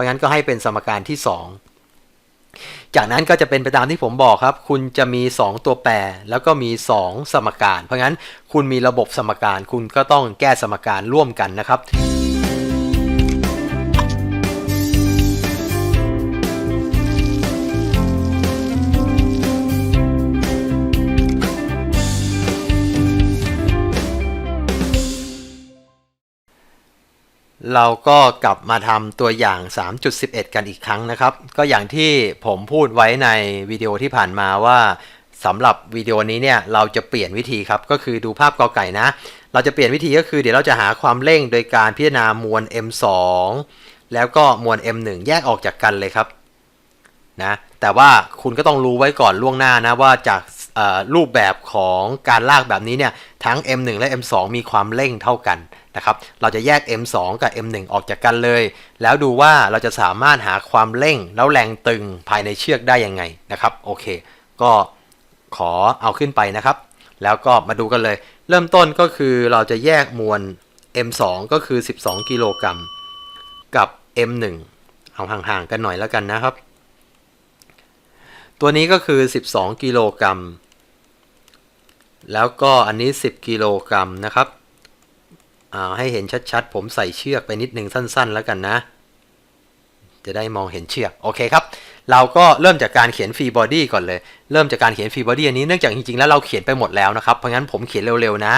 ราะงั้นก็ให้เป็นสมการที่ 2 จากนั้นก็จะเป็นไปตามที่ผมบอกครับ คุณจะมี 2 ตัวแปร แล้วก็มี 2 สมการ เพราะงั้นคุณมีระบบสมการ คุณก็ต้องแก้สมการร่วมกันนะครับ เราก็กลับมาทำตัวอย่าง 3.11 กันอีกครั้งนะครับ ก็อย่างที่ผมพูดไว้ในวิดีโอที่ผ่านมาว่าสำหรับวิดีโอนี้เนี่ยเราจะเปลี่ยนวิธีครับ ก็คือดูภาพกอไก่นะ เราจะเปลี่ยนวิธีก็คือเดี๋ยวเราจะหาความเร่งโดยการพิจารณามวล m2 แล้วก็มวล m1 แยกออกจากกันเลยครับนะแต่ว่าคุณก็ต้องรู้ไว้ก่อนล่วงหน้านะว่าจาก รูปแบบของการลากแบบนี้เนี่ยทั้ง m1 และ m2 มีความเร่งเท่ากันนะครับ เราจะแยก m2 กับ m1 ออกจากกันเลย แล้วดูว่าเราจะสามารถหาความเร่งแล้วแรงตึงภายในเชือกได้ยังไงนะครับ โอเค ก็ขอเอาขึ้นไปนะครับ แล้วก็มาดูกันเลย เริ่มต้นก็คือเราจะแยกมวล m2 ก็คือ 12 กิโลกรัมกับ m1 เอาห่างๆกันหน่อยแล้วกันนะครับ ตัวนี้ก็คือ 12 กิโลกรัม แล้วก็อันนี้ 10 กิโลกรัมนะครับเอาให้เห็นชัดๆ ผมใส่เชือกไปนิดนึงสั้นๆ แล้วกันนะ จะได้มองเห็นเชือก โอเคครับ เราก็เริ่มจากการเขียนฟรีบอดี้ก่อนเลย เริ่มจากการเขียนฟรีบอดี้อันนี้เนื่องจากจริงๆ แล้วเราเขียนไปหมดแล้วนะครับ เพราะงั้นผมเขียนเร็วๆ นะ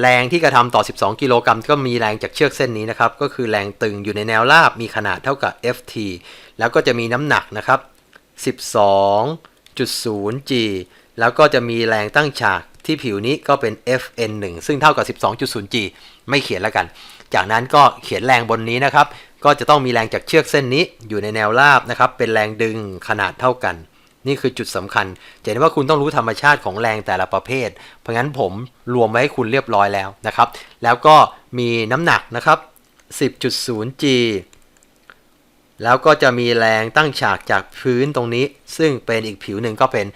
แรงที่กระทำต่อ 12 กิโลกรัมก็มีแรงจากเชือกเส้นนี้นะครับ ก็คือแรงตึงอยู่ในแนวราบมีขนาดเท่ากับ ft แล้วก็จะมีน้ำหนักนะครับ 12.0g แล้วก็จะมีแรงตั้งฉากที่ผิวนี้ก็เป็น fn1 ซึ่งเท่ากับ 12.0g ไม่เขียนแล้วกัน จากนั้นก็เขียนแรงบนนี้นะครับ ก็จะต้องมีแรงจากเชือกเส้นนี้อยู่ในแนวราบนะครับ เป็นแรงดึงขนาดเท่ากัน นี่คือจุดสำคัญจะเห็นว่าคุณต้องรู้ธรรมชาติของแรงแต่ละประเภท เพราะงั้นผมรวมไว้ให้คุณเรียบร้อยแล้วนะครับ แล้วก็มีน้ำหนักนะครับ 10.0g แล้วก็จะมีแรงตั้งฉากจากพื้นตรงนี้ ซึ่งเป็นอีกผิวหนึ่งก็เป็น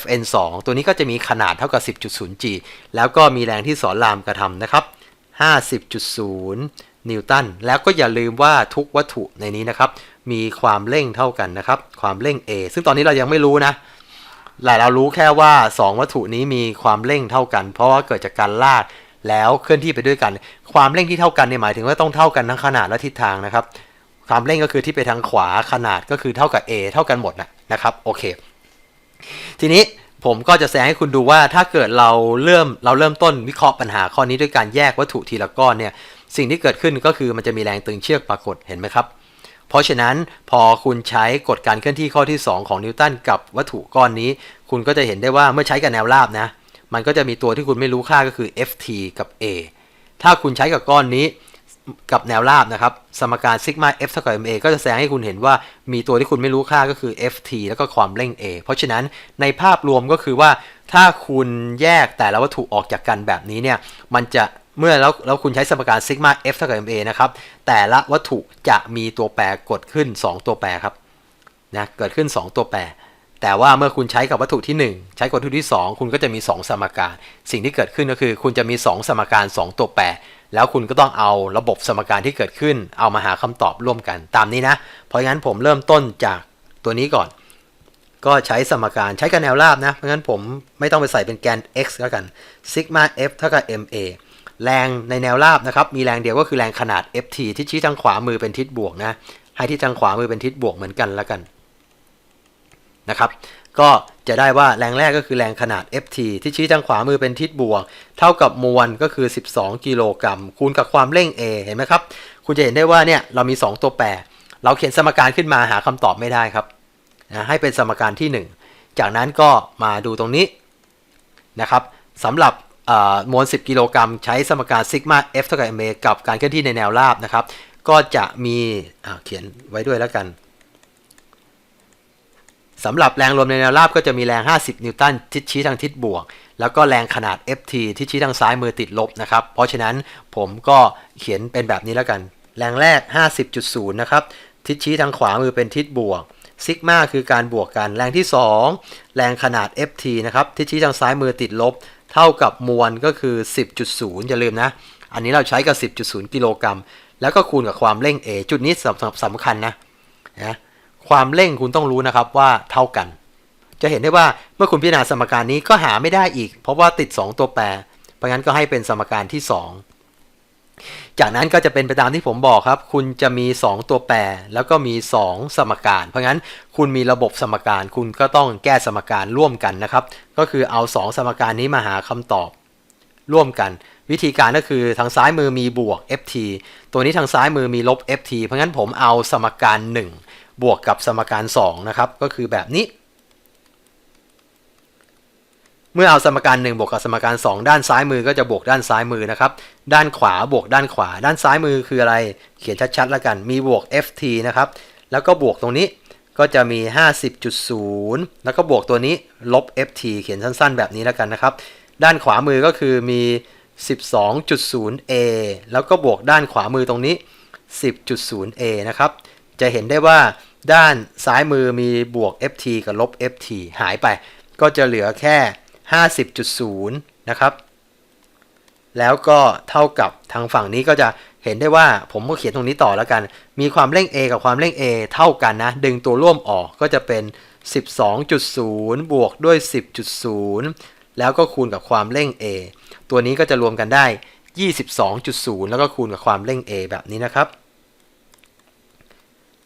FN2 ตัวนี้ก็จะมีขนาดเท่ากับ 10.0g แล้วก็มีแรงที่สอนรามกระทำนะครับ 50.0 นิวตัน แล้วก็อย่าลืมว่าทุกวัตถุในนี้นะครับ มีความเร่งเท่ากันนะครับ ความเร่ง A ซึ่งตอนนี้เรายังไม่รู้นะแต่เรารู้แค่ว่า 2 วัตถุนี้มีความเร่งเท่ากัน เพราะว่าเกิดจากการลากแล้วเคลื่อนที่ไปด้วยกัน ความเร่งที่เท่ากันเนี่ยหมายถึงว่าต้องเท่ากันทั้งขนาดและทิศทางนะครับ ความเร่งก็คือที่ไปทางขวาขนาดก็คือเท่ากับ A เท่ากันหมดนะนะครับโอเค ทีนี้ผมก็จะแสดงให้คุณดูว่าถ้าเกิดเราเริ่มเราเริ่มต้นวิเคราะห์ปัญหาข้อนี้ด้วยการแยกวัตถุทีละก้อนเนี่ยสิ่งที่เกิดขึ้นก็คือมันจะมีแรงตึงเชือกปรากฏเห็นไหมครับ เพราะฉะนั้นพอคุณใช้กฎการเคลื่อนที่ข้อที่ 2 ของนิวตันกับวัตถุก้อนนี้ คุณก็จะเห็นได้ว่าเมื่อใช้กับแนวราบนะ มันก็จะมีตัวที่คุณไม่รู้ค่าก็คือ ft กับ a ถ้าคุณใช้กับก้อนนี้ กับแนวราบนะครับ สมการซิกมา f เท่ากับ ma ก็จะแสดงให้คุณเห็นว่ามีตัวที่คุณไม่รู้ค่าก็คือ ft แล้วก็ความเร่ง a เพราะฉะนั้นในภาพรวมก็คือว่า ถ้าคุณแยกแต่ละวัตถุออกจากกันแบบนี้เนี่ย มันจะเมื่อแล้วแล้วคุณใช้สมการซิกมา f เท่ากับ ma นะครับ แต่ละวัตถุจะมีตัวแปรกดขึ้น 2 ตัวแปรครับ นะ เกิดขึ้น 2 ตัวแปร แต่ว่าเมื่อคุณใช้กับวัตถุที่ 1 ใช้กับวัตถุที่ 2 คุณก็จะมี 2 สมการ สิ่งที่เกิดขึ้นก็คือ คุณจะมี 2 สมการ 2 ตัวแปร แล้วคุณก็ต้องเอาระบบสมการที่เกิดขึ้น เอามาหาคำตอบร่วมกันตามนี้นะ เพราะงั้นผมเริ่มต้นจากตัวนี้ก่อน ก็ใช้สมการใช้กับแนวราบนะ เพราะงั้นผมไม่ต้องไปใส่เป็นแกน x แล้วกันซิกมา f เท่ากับ ma แรงในแนวราบนะครับ มีแรงเดียวก็คือแรงขนาด ft ที่ชี้ทางขวามือเป็นทิศบวกนะ ให้ที่ทางขวามือเป็นทิศบวกเหมือนกันแล้วกัน นะครับ ก็จะได้ว่าแรงแรกก็คือแรงขนาด ft ที่ชี้ทางขวามือเป็นทิศบวก เท่ากับมวลก็คือ 12 กิโลกรัมคูณกับความเร่ง a เห็นไหมครับ คุณจะเห็นได้ว่าเนี่ยเรามี 2 ตัวแปร เราเขียนสมการขึ้นมาหาคำตอบไม่ได้ครับนะให้เป็นสมการที่ 1 จากนั้นก็มาดูตรงนี้นะครับสำหรับมวล 10 กิโลกรัมใช้สมการซิกมา f เท่ากับ ma กับการเคลื่อนที่ในแนวราบนะครับ ก็จะมีเขียนไว้ด้วยแล้วกัน สำหรับแรงลมในแนวราบก็จะมีแรง 50 นิวตันทิศชี้ทางทิศบวก แล้วก็แรงขนาด ft ที่ชี้ทางซ้ายมือติดลบนะครับ เพราะฉะนั้นผมก็เขียนเป็นแบบนี้แล้วกัน แรงแรก 50.0 นะครับ ทิศชี้ทางขวามือเป็นทิศบวกซิกมาคือการบวกกัน แรงที่ 2 แรงขนาด ft นะครับทิศชี้ทางซ้ายมือติดลบ เท่ากับมวลก็คือ 10.0 อย่าลืมนะ อันนี้เราใช้กับ 10.0 กิโลกรัม แล้วก็คูณกับความเร่ง a จุดนี้สำคัญนะนะ ความเร่งคุณต้องรู้นะครับว่าเท่ากัน จะเห็นได้ว่าเมื่อคุณพิจารณาสมการนี้ก็หาไม่ได้อีก เพราะว่าติด 2 ตัวแปร เพราะงั้นก็ให้เป็นสมการที่ 2 จากนั้นก็จะเป็นไปตามที่ผมบอกครับ คุณจะมี 2 ตัวแปร แล้วก็มี 2 สมการ เพราะงั้นคุณมีระบบสมการ คุณก็ต้องแก้สมการร่วมกันนะครับ ก็คือเอา 2 สมการนี้มาหาคำตอบร่วมกัน วิธีการก็คือทางซ้ายมือมีบวก ft ตัวนี้ทางซ้ายมือมีลบ ft เพราะงั้นผมเอาสมการ 1 บวกกับสมการ 2 นะครับ ก็คือแบบนี้ เมื่อเอาสมการ 1 บวกกับสมการ 2 ด้านซ้ายมือก็จะบวกด้านซ้ายมือนะครับ ด้านขวาบวกด้านขวา ด้านซ้ายมือคืออะไร เขียนชัดๆแล้วกัน มีบวก ft นะครับ แล้วก็บวกตรงนี้ก็จะมี 50.0 แล้วก็บวกตัวนี้ลบ ft เขียนสั้นๆ แบบนี้แล้วกันนะครับ ด้านขวามือก็คือมี 12.0a แล้วก็บวกด้านขวามือตรงนี้ 10.0a นะครับ จะเห็นได้ว่าด้านซ้ายมือมีบวก ft กับลบ ft หายไป ก็จะเหลือแค่ 50.0 นะครับ แล้วก็เท่ากับทางฝั่งนี้ก็จะเห็นได้ว่าผมก็เขียนตรงนี้ต่อแล้วกัน มีความเร่ง a กับความเร่ง a เท่ากันนะ ดึงตัวร่วมออกก็จะเป็น 12.0 บวกด้วย 10.0 แล้วก็คูณกับความเร่ง a ตัวนี้ก็จะรวมกันได้ 22.0 แล้วก็คูณกับความเร่ง a แบบนี้นะครับ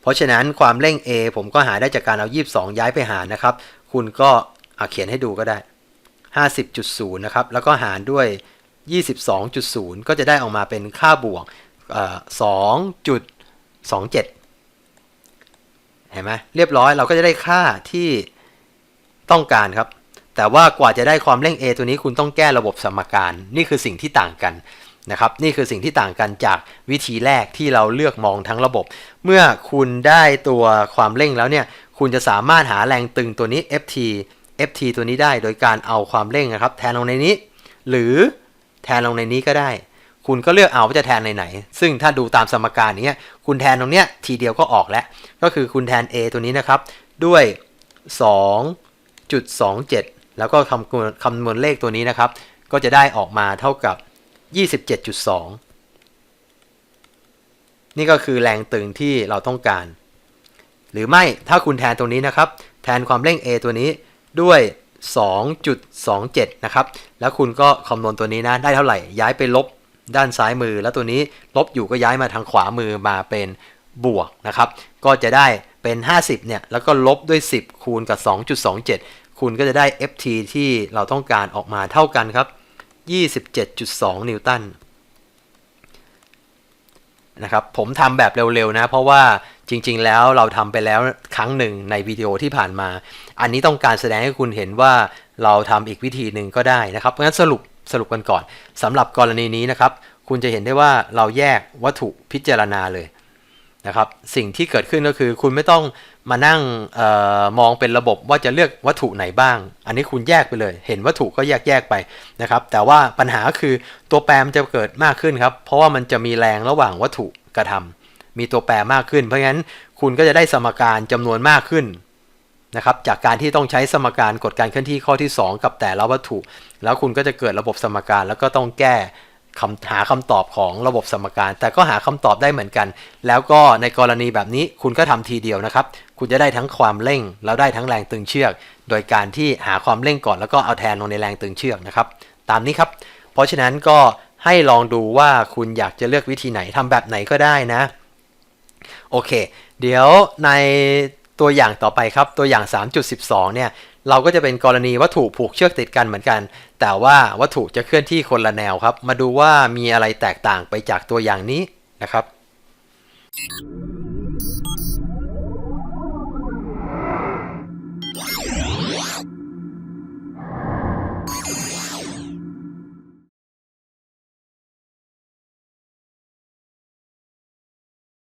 ราะฉะนั้นความเร่ง a ผมก็หาได้จากการเอา 22 ย้ายไปหารนะครับ คุณก็เขียนให้ดูก็ได้ 50.0 นะครับ แล้วก็หารด้วย 22.0 ก็จะได้ออกมาเป็นค่าบวก 2.27 เห็นไหมเรียบร้อยเราก็จะได้ค่าที่ต้องการครับ แต่ว่ากว่าจะได้ความเร่ง A ตัวนี้คุณต้องแก้ระบบสมการ นี่คือสิ่งที่ต่างกัน นะครับนี่คือสิ่งที่ต่างกันจากวิธีแรกที่เราเลือกมองทั้งระบบ เมื่อคุณได้ตัวความเร่งแล้วเนี่ยคุณจะสามารถหาแรงตึงตัวนี้ Ft ft ตัวนี้ได้โดยการเอาความเร่งนะครับ แทนลงในนี้ หรือแทนลงในนี้ก็ได้ คุณก็เลือกเอาว่าจะแทนในไหน ซึ่งถ้าดูตามสมการนี้คุณแทนตรงเนี้ยทีเดียวก็ออกแล้ว ก็คือคุณแทน a ตัวนี้นะครับ ด้วย 2.27 แล้วก็คำนวณคำนวณเลขตัวนี้นะครับ ก็จะได้ออกมาเท่ากับ 27.2 นี่ก็คือแรงตึงที่เราต้องการ หรือไม่ถ้าคุณแทนตรงนี้นะครับ แทนความเร่ง a ตัวนี้ด้วย 2.27 นะครับ แล้วคุณก็คำนวณตัวนี้นะ ได้เท่าไหร่ ย้ายไปลบด้านซ้ายมือ แล้วตัวนี้ลบอยู่ก็ย้ายมาทางขวามือมาเป็นบวกนะครับ ก็จะได้เป็น 50 เนี่ย แล้วก็ลบด้วย 10 คูณกับ 2.27 คุณก็จะได้ ft ที่เราต้องการออกมาเท่ากันครับ 27.2 นิวตันนะครับผมทำแบบเร็วๆนะ เพราะว่าจริงๆแล้วเราทำไปแล้วครั้งหนึ่งในวิดีโอที่ผ่านมา อันนี้ต้องการแสดงให้คุณเห็นว่าเราทำอีกวิธีหนึ่งก็ได้นะครับเพราะฉะนั้นสรุปสรุปกันก่อนสำหรับกรณีนี้นะครับ คุณจะเห็นได้ว่าเราแยกวัตถุพิจารณาเลยนะครับ สิ่งที่เกิดขึ้นก็คือคุณไม่ต้อง มานั่งออมองเป็นระบบว่าจะเลือกวัตถุไหนบ้าง อันนี้คุณแยกไปเลย เห็นวัตถุก็แยกแยกไปนะครับ แต่ว่าปัญหาคือตัวแปรมันจะเกิดมากขึ้นครับ เพราะว่ามันจะมีแรงระหว่างวัตถุกระทำมีตัวแปรมากขึ้น เพราะงั้นคุณก็จะได้สมการจำนวนมากขึ้นนะครับ จากการที่ต้องใช้สมการกฎการเคลื่อนที่ข้อที่ 2 กับแต่ละวัตถุ แล้วคุณก็จะเกิดระบบสมการแล้วก็ต้องแก้ คำหาคำตอบของระบบสมการ แต่ก็หาคำตอบได้เหมือนกัน แล้วก็ในกรณีแบบนี้คุณก็ทำทีเดียวนะครับ คุณจะได้ทั้งความเร่ง แล้วได้ทั้งแรงตึงเชือก โดยการที่หาความเร่งก่อนแล้วก็เอาแทนลงในแรงตึงเชือกนะครับ ตามนี้ครับ เพราะฉะนั้นก็ให้ลองดูว่าคุณอยากจะเลือกวิธีไหนทำแบบไหนก็ได้นะ โอเค เดี๋ยวในตัวอย่างต่อไปครับ ตัวอย่าง 3.12 เนี่ย เราก็จะเป็นกรณีวัตถุผูกเชือกติดกันเหมือนกัน แต่ว่าวัตถุจะเคลื่อนที่คนละแนวครับ มาดูว่ามีอะไรแตกต่างไปจากตัวอย่างนี้นะครับ